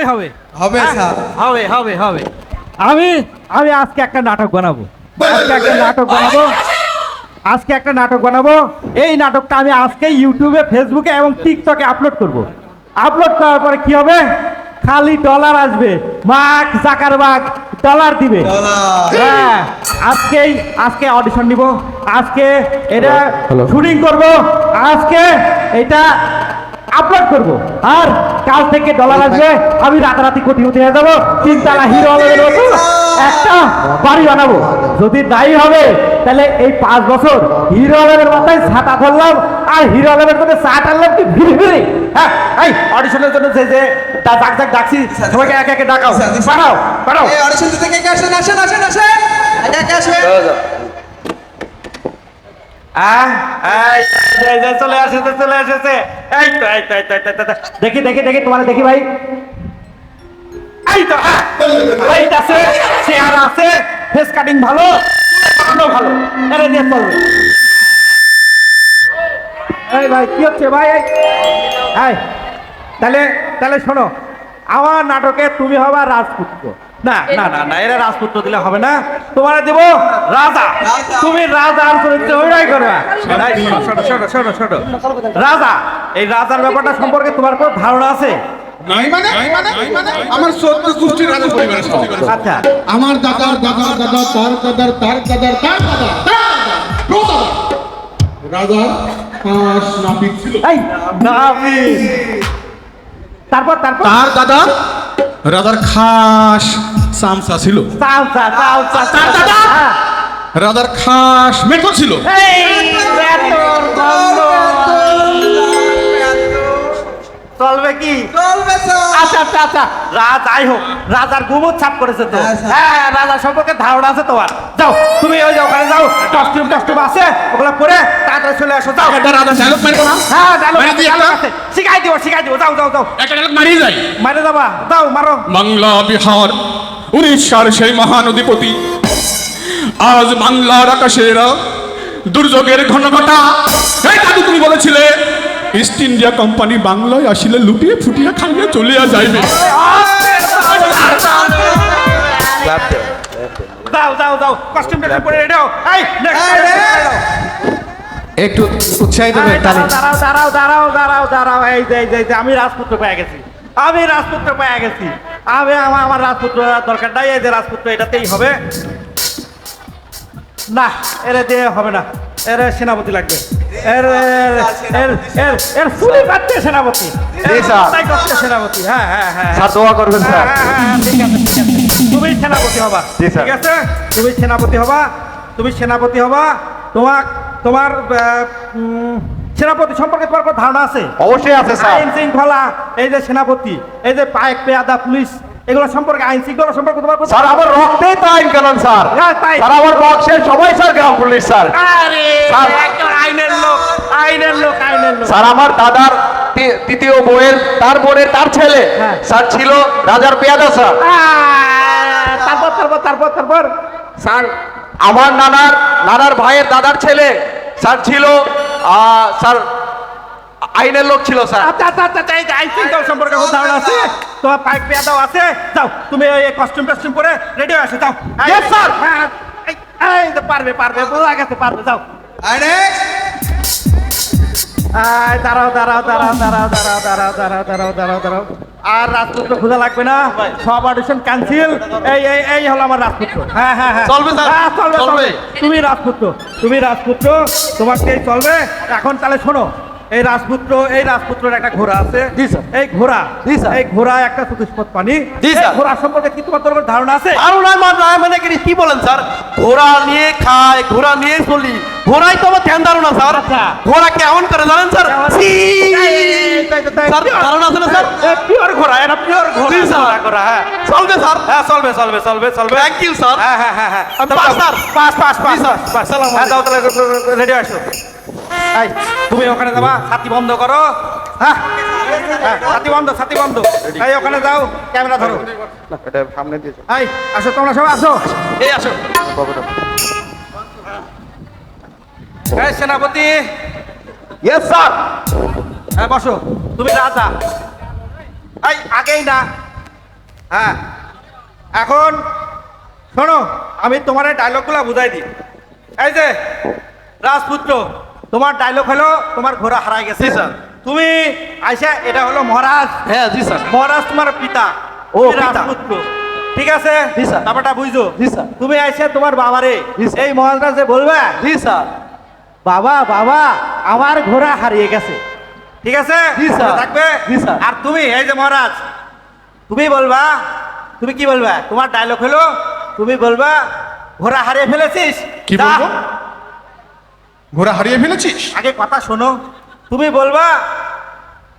অবশ্যই হবে। হবে স্যার। হবে হবে হবে। আমি আমি আজকে একটা নাটক বানাবো। আজকে একটা নাটক বানাবো। আজকে একটা নাটক বানাবো। এই নাটকটা আমি আজকে ইউটিউবে ফেসবুকে এবং টিকটকে আপলোড করব। আপলোড করার পরে কি হবে? খালি ডলার আসবে। মাক জাকারবাগ ডলার দিবে। হ্যাঁ আজকেই আজকে অডিশন নিব। আজকে এটা শুটিং করব। আজকে এটা আপলোড করব। আর কাল থেকে ডলার আসবে আমি রাতারাতি কোটিপতি হয়ে যাব। তিনতলা হিরো আলমের মতো একটা বাড়ি বানাবো। যদি দায়ী হবে তাহলে এই পাঁচ বছর হিরো আলমের মাথায় ছাতা ধরলাম আর হিরো আলমের মধ্যে চা টানলাম কি ভিড়ি ভিড়ি? হ্যাঁ এই অডিশনের জন্য যে যে ডাক ডাক ডাকছি সবাইকে একে একে ডাকাও। পাঠাও পাঠাও এই অডিশন থেকে আসেন? আসেন আসেন আসেন। একে একে আসেন আহ, এই, এই যে চলে আসেছে চলে। দেখি দেখি দেখি তোমার দেখি ভাই। এই তো আহ, আছে চেয়ার আছে ফেস কাটিং ভালো ভালো। ভালো দিয়ে চলবে এই ভাই কি হচ্ছে ভাই? এই, তাহলে তাহলে শোনো আমার নাটকে তুমি হবা রাজপুত্র। না না না না এরা রাজপুত্র দিলে হবে না। তোমার দেব রাজা। রাজা। তুমি রাজার চরিত্রে অভিনয় করবে। রাজা এই রাজার ব্যাপারটা সম্পর্কে তোমার কোনো ধারণা আছে? মানে? আমার পরিবারের আচ্ছা। দাদার দাদার দাদা তার দাদার তার দাদার তার দাদা নাপিত ছিল। এই তারপর তারপর? তার দাদা রাজার খাস সামসা ছিল। রাজার খাস মেঠো ছিল। চলবে কি? চলবে আচ্ছা আচ্ছা আচ্ছা। রাজাই হোক রাজার গোবর ছাপ করেছে তো। হ্যাঁ, স্যার। হ্যাঁ রাজা সম্পর্কে ধারণা আছে তোমার। যাও তুমি ওই যে ওখানে যাও কস্টিউম টস্টিউম আছে ওগুলো পরে তাড়াতাড়ি চলে আসো যাও। একটা রাজা ডায়লগ মারবো না হ্যাঁ মেরে দিই আছে। শিখাই দিব শিখাই দিব যাও যাও যাও। একটা ডায়লগ মারিয়ে যাই। মারে যাবা যাও মারো। বাংলা বিহার উড়িষ্যার সেই মহান অধিপতি আজ বাংলার আকাশের দুর্যোগের ঘন ঘটা এই দাদু তুমি বলেছিলে ইস্ট ইন্ডিয়া কোম্পানি বাংলায় আসিলে লুটিয়ে ফুটিয়ে খাইয়ে চলিয়া যাইবে। পরে এই next, এই। next, একটু উৎসাহিত করে তালি। দাঁড়াও দাঁড়াও দাঁড়াও দাঁড়াও দাঁড়াও এই যে এই যে, আমি রাজপুত্র পেয়ে গেছি। আমি রাজপুত্র পেয়ে গেছি। আমি আমার আমার রাজপুত্র দরকার নাই এই যে রাজপুত্র এটাতেই হবে। না এরে দিয়ে হবে না। এর সেনাপতি লাগবে। এর এর এর এর কাটতে সেনাপতি। কাটতে সেনাপতি। হ্যাঁ হ্যাঁ হ্যাঁ স্যার দোয়া করবেন হ্যাঁ, স্যার। হ্যাঁ, হ্যাঁ, ঠিক আছে, ঠিক আছে। তুমি সেনাপতি হবা। ঠিক আছে? তুমি সেনাপতি হবা তুমি সেনাপতি হবা। তোমার তোমার সেনাপতি সম্পর্কে তোমার কোনো ধারণা আছে? অবশ্যই আছে স্যার। আইন শৃঙ্খলা এই যে সেনাপতি এই যে পাইক পেয়াদা পুলিশ এগুলো সম্পর্কে আইন শৃঙ্খলা সম্পর্কে তোমার স্যার আমার রক্তেই তো আইন কানুন স্যার হ্যাঁ। স্যার আমার বক্সের সবাই স্যার গ্রাম পুলিশ স্যার আরে স্যার। একজন আইনের লোক আইনের লোক আইনের লোক স্যার আমার দাদার তৃতীয় বউয়ের তার বোনের তার ছেলে হ্যাঁ। স্যার ছিল রাজার পেয়াদা স্যার তারপর তারপর তারপর তারপর স্যার আমার নানার নানার ভাইয়ের দাদার ছেলে স্যার ছিল স্যার আইনের লোক ছিল স্যার। আচ্ছা আচ্ছা আচ্ছা আচ্ছা, এই আইন শৃঙ্খলা সম্পর্কে কোনো ধারণা আছে? তোমার পাইক পেয়াদাও আছে? যাও তুমি এই কস্টিউম টস্টিউম পরে রেডি হয়ে আসো যাও। Sir. হ্যাঁ, এই, তো পারবে পারবে বোঝা গেছে পারবে যাও। আরে আয়, দাঁড়াও দাঁড়াও দাঁড়াও দাঁড়াও দাঁড়াও দাঁড়াও দাঁড়াও দাঁড়াও দাঁড়াও দাঁড়াও। আর রাজপুত্র খোঁজা লাগবে না? সব অডিশন ক্যান্সেল এই এই এই হলো আমার রাজপুত্র। হ্যাঁ হ্যাঁ হ্যাঁ। চলবে, স্যার? হ্যাঁ, চলবে চলবে? তুমি রাজপুত্র তুমি রাজপুত্র তোমাকেই চলবে। এখন তাহলে শোনো এই রাজপুত্র এই রাজপুত্রের একটা ঘোড়া আছে জি, স্যার। এই ঘোড়া জি, স্যার। এই ঘোড়া একটা চতুষ্পদ পানি জি, স্যার। ঘোড়া সম্পর্কে কি তোমার তোর ধারণা আছে মা মানে কি বলেন স্যার ঘোড়া নিয়ে খায় ঘোড়া নিয়ে চলি ঘোড়াই তো আমার ধ্যান ধারণা স্যার আচ্ছা। ঘোড়া কেমন করে জানেন স্যার স্যার ধারণা আছে না স্যার এ, ঘোড়া এটা পিওর ঘোড়া স্যার। ঘোড়া, হ্যাঁ চলবে স্যার হ্যাঁ চলবে চলবে চলবে চলবে থ্যাংক ইউ স্যার হ্যাঁ হ্যাঁ হ্যাঁ হ্যাঁ pass, sir. Pass pass pass sir. Pass সালাম হ্যাঁ দাও তাহলে রেডি আসো এই তুমি ওখানে যাবা ছাতি বন্ধ করো। হ্যাঁ হ্যাঁ, ছাতি বন্ধ ছাতি বন্ধ। এই ওখানে যাও ক্যামেরা ধরো। সামনে দিয়ে এই আসো তোমরা সবাই আসো। এই আসো। এই সেনাপতি। ইয়েস স্যার হ্যাঁ বসো। তুমি রাজা। এই আগেই না। হ্যাঁ। এখন শোনো আমি তোমার এই ডায়লগগুলো বুঝাই দিই। এই যে রাজপুত্র। তোমার ডায়লগ হলো তোমার ঘোড়া হারাই গেছে। স্যার। তুমি আইসা এটা হলো মহারাজ। হ্যাঁ জি স্যার। মহারাজ তোমার পিতা। ও। রাজপুত্র। ঠিক আছে? জি, স্যার। ব্যাপারটা বুঝছ? জি, স্যার। তুমি আইসা তোমার বাবারে। এই মহারাজে বলবে জি স্যার। বাবা বাবা আমার ঘোড়া হারিয়ে গেছে। ঠিক আছে? জি, স্যার। থাকবে? জি, স্যার। আর তুমি এই যে মহারাজ তুমি বলবা তুমি কি বলবা? তোমার ডায়লগ হলো তুমি বলবা ঘোড়া হারিয়ে ফেলেছিস? কি বলব? ঘোড়া হারিয়ে ফেলেছিস? আগে কথা শোনো। তুমি বলবা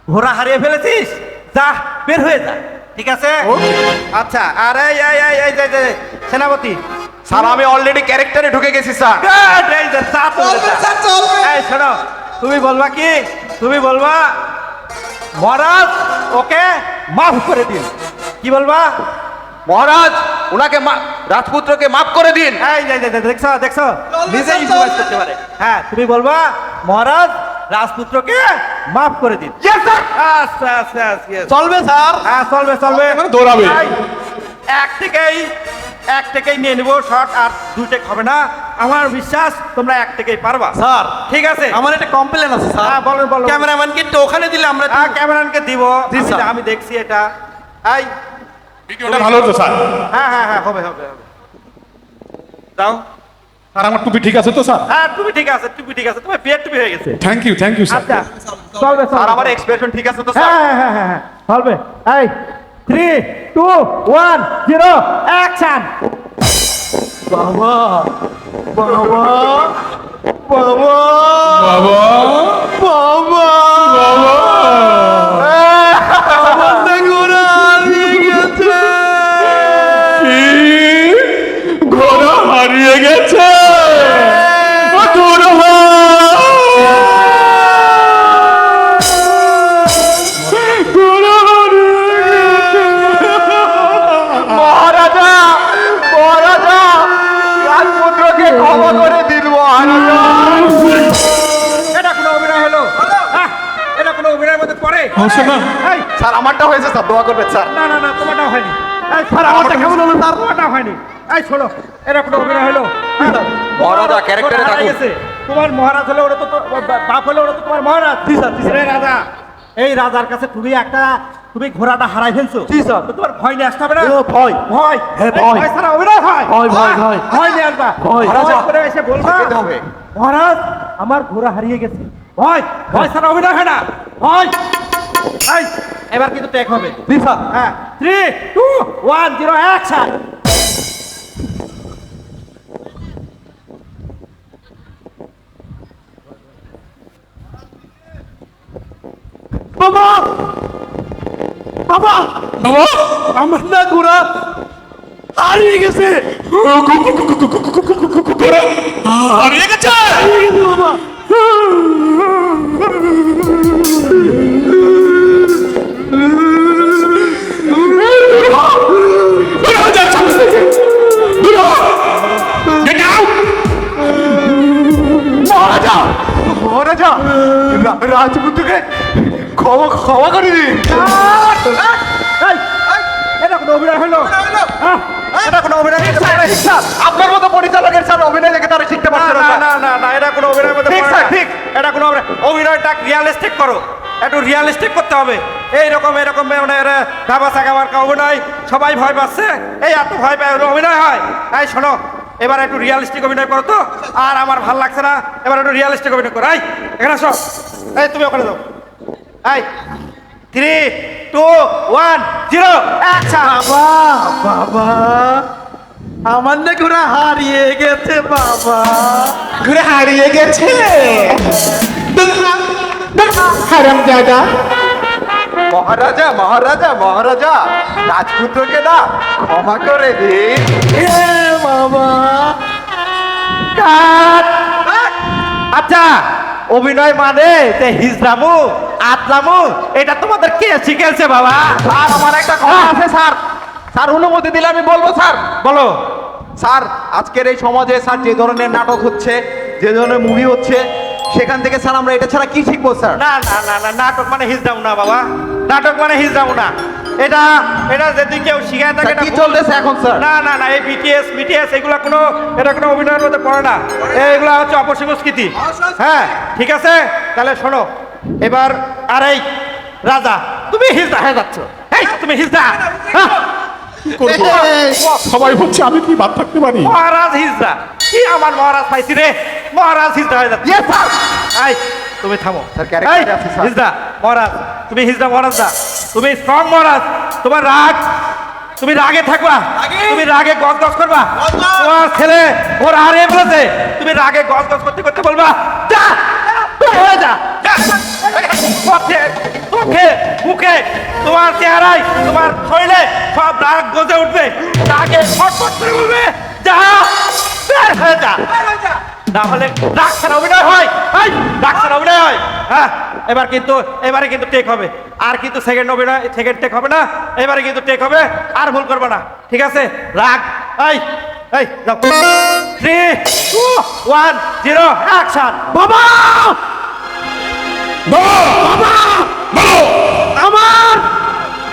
ঘোড়া হারিয়ে ফেলেছিস? যা বের হয়ে যা। ঠিক আছে? আচ্ছা আর এই এই এই এই যে যে সেনাপতি। স্যার আমি অলরেডি ক্যারেক্টারে ঢুকে গেছি স্যার। এই যে চা চলবে স্যার চলবে। এই শোনো তুমি বলবা কি? তুমি বলবা মহারাজ ওকে মাফ করে দিন কি বলবা? মহারাজ ওনাকে মা- রাজপুত্রকে মাফ করে দিন। এই দেখছ দেখছ? নিজে করতে পারে। হ্যাঁ তুমি বলবা মহারাজ রাজপুত্রকে মাফ করে দিন। আচ্ছা আচ্ছা yes. চলবে স্যার। হ্যাঁ চলবে চলবে। মানে দৌড়াবে। এই, এক থেকেই এক থেকেই নিয়ে নিবো শর্ট আর দুই টেক হবে না। আমার বিশ্বাস তোমরা এক থেকেই পারবা। স্যার ঠিক আছে? আমার একটা কমপ্লেন আছে স্যার। হ্যাঁ, বলো, বলো। ক্যামেরাম্যানকে একটু ওখানে দিলে আমরা হ্যাঁ ক্যামেরানকে দিব। জি, আমি- স্যার। আমি দেখছি এটা। এই ভিডিওটা ভালো হতো স্যার। হ্যাঁ হ্যাঁ হ্যাঁ হবে হবে হবে। যাও স্যার আমার টুপি ঠিক আছে তো স্যার? হ্যাঁ তুমি ঠিক আছে তুমি ঠিক আছে। তুমি বিয়ে টুপি হয়ে গেছে। Thank you thank you sir আচ্ছা চলবে স্যার আমার এক্সপ্রেশন ঠিক আছে তো স্যার? হ্যাঁ হ্যাঁ হ্যাঁ হ্যাঁ চলবে। এই three two one zero action বাবা বাবা বাবা বাবা। বাবা। বাবা। দোয়া করবেন স্যার। না না না তোমারটাও হয়নি। এই স্যার আমারটা কেমন হলো স্যার? তোমারটাও হয়নি। এই শোনো এটা কোনো অভিনয় হলো? হ্যাঁ, মহারাজা, ক্যারেক্টারে থাকুন। তোমার মহারাজ হলে ওটা তো বাপ হলে ওটা তো তোমার মহারাজ। জি, স্যার, জি, স্যার। রাজা এই রাজার কাছে তুমি একটা তুমি ঘোড়াটা হারাই ফেলছো। জি, স্যার। তো তোমার ভয় নিয়ে আসতে হবে না? ও, ভয়। ভয়? হ্যাঁ, ভয়। ভয় ছাড়া অভিনয় হয়? ভয়, ভয়, হ্যাঁ, ভয়। ভয় নিয়ে আসবা। ভয়। করে এসে বলবা। মহারাজ আমার ঘোড়া হারিয়ে গেছে। ভয় ভয় ছাড়া অভিনয় হয় না। ভয়। এবার কিন্তু টেক হবে জি স্যার হ্যাঁ three two one zero action বাবা বাবা বাবা আমার না ঘোড়া হারিয়ে গেছে ঘোড়া হারিয়ে গেছে হারিয়ে গেছে মহারাজা রা- রাজপুত্রকে ক্ষমা ক্ষমা করে দিন। এটা কোনো অভিনয় হলো? এটা কোনো অভিনয় হতে পারে না। স্যার। আপনার মতো পরিচালকের স্যার অভিনয় দেখে তারা শিখতে পারছে না। না না না এটা কোনো অভিনয়ের মধ্যে ঠিক। ঠিক। এটা কোনো অভিনয়- অভিনয়টা রিয়ালিস্টিক করো। একটু রিয়ালিস্টিক করতে হবে। এইরকম এরকম মানে গাবা সাগাবার অভিনয় সবাই ভয় পাচ্ছে। এই এত ভয় পায় অভিনয় হয়। তাই শোনো এবার একটু রিয়ালিস্টিক অভিনয় করো তো। আর আমার ভালো লাগছে না এবার একটু রিয়ালিস্টিক অভিনয় করো। এই এখানে আসো। এই তুমি ওখানে যাও। এই three two one zero action বাবা বাবা আমার না ঘোড়া হারিয়ে গেছে বাবা। ঘুরে হারিয়ে গেছে? হারাম দাদা মহারাজা মহারাজা মহারাজা রাজপুত্রকে না ক্ষমা করে দিন। বাবা। অভিনয় মানে? যে হিজরামু আতলামু এটা তোমাদের কে শিখেছে বাবা? স্যার আমার একটা কথা আছে স্যার। স্যার অনুমতি দিলে আমি বলব স্যার। বলো। স্যার আজকের এই সমাজে স্যার যে ধরনের নাটক হচ্ছে যে ধরনের মুভি হচ্ছে সেখান থেকে স্যার আমরা এটা ছাড়া কি শিখব স্যার? না না না না নাটক মানে হিজরামু না বাবা। নাটক মানে হিজরামু না। এটা এটা যদি কেউ শিখায় থাকে কি। চলতেছে এখন স্যার? না না না এই বিটিএস বিটিএস এগুলো কোনো এটা কোনো অভিনয়ের মধ্যে পড়ে না। এগুলো হচ্ছে অপসংস্কৃতি হ্যাঁ ঠিক আছে? তাহলে শোনো এবার আর এই রাজা। তুমি হিজড়া হয়ে যাচ্ছ। এই তুমি হ্যাঁ, সবাই বলছে আমি কি বাদ থাকতে পারি? মহারাজ হিজড়া। কি আমার মহারাজ পাইছি রে? মহারাজ হিজড়া হয়ে যাচ্ছে। তুমি থামো। হিজড়া মহারাজ। তুমি হিজড়া মহারাজ না তুমি স্ট্রং মহারাজ তোমার রাগ তুমি রাগে থাকবা তুমি রাগে গজ গজ করবা তোমার ছেলে ওর হারিয়ে ফেলেছে তুমি রাগে গজ গজ করতে করতে বলবা যা হয়ে যা। পথে মুখে তোমার চেহারায় তোমার শরীরে সব রাগ গজে উঠবে রাগে ফটফট করে বলবে যা বের হয়ে যা। না হলে ডাক্তার অভিনয় হয়। এই, ডাক্তার অভিনয় হয়। হ্যাঁ। এবার কিন্তু, এবারে কিন্তু টেক হবে। আর কিন্তু সেকেন্ড হবে না সেকেন্ড টেক হবে না, এবারে কিন্তু টেক হবে, আর ভুল করবে না। ঠিক আছে? রাগ। এই এই three two one zero action বাবা বাবা! আমার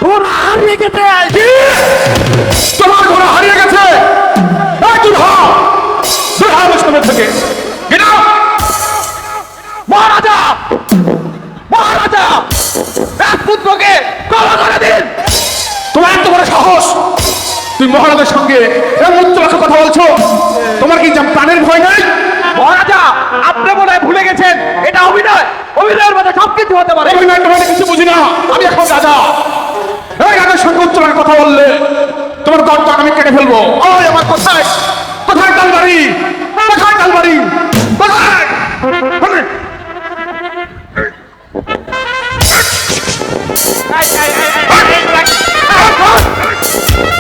ঘোড়া হারিয়ে গেছে। তোমার ঘোড়া হারিয়ে গেছে। থেকে তুমি মহারাজের সঙ্গে এমন উচ্চ কথা বলছো তোমার কি প্রাণের ভয় নাই মহারাজা আপনি মনে হয় ভুলে গেছেন এটা অভিনয় অভিনয়ের মধ্যে সবকিছু হতে পারে অভিনয় টভিনয় কিছু বুঝি না আমি এখন রাজা এই রাজার সঙ্গে উচ্চ কথা বললে তোমার গর্ত আমি কেটে ফেলব ওই আমার কোথায় কোথায় কালবাড়ি কোথায় কালবাড়ি কোথায় কোথায়? এই, এই, এই, এই, এই, এইগুলা কি- এই, ধর! এইগুলা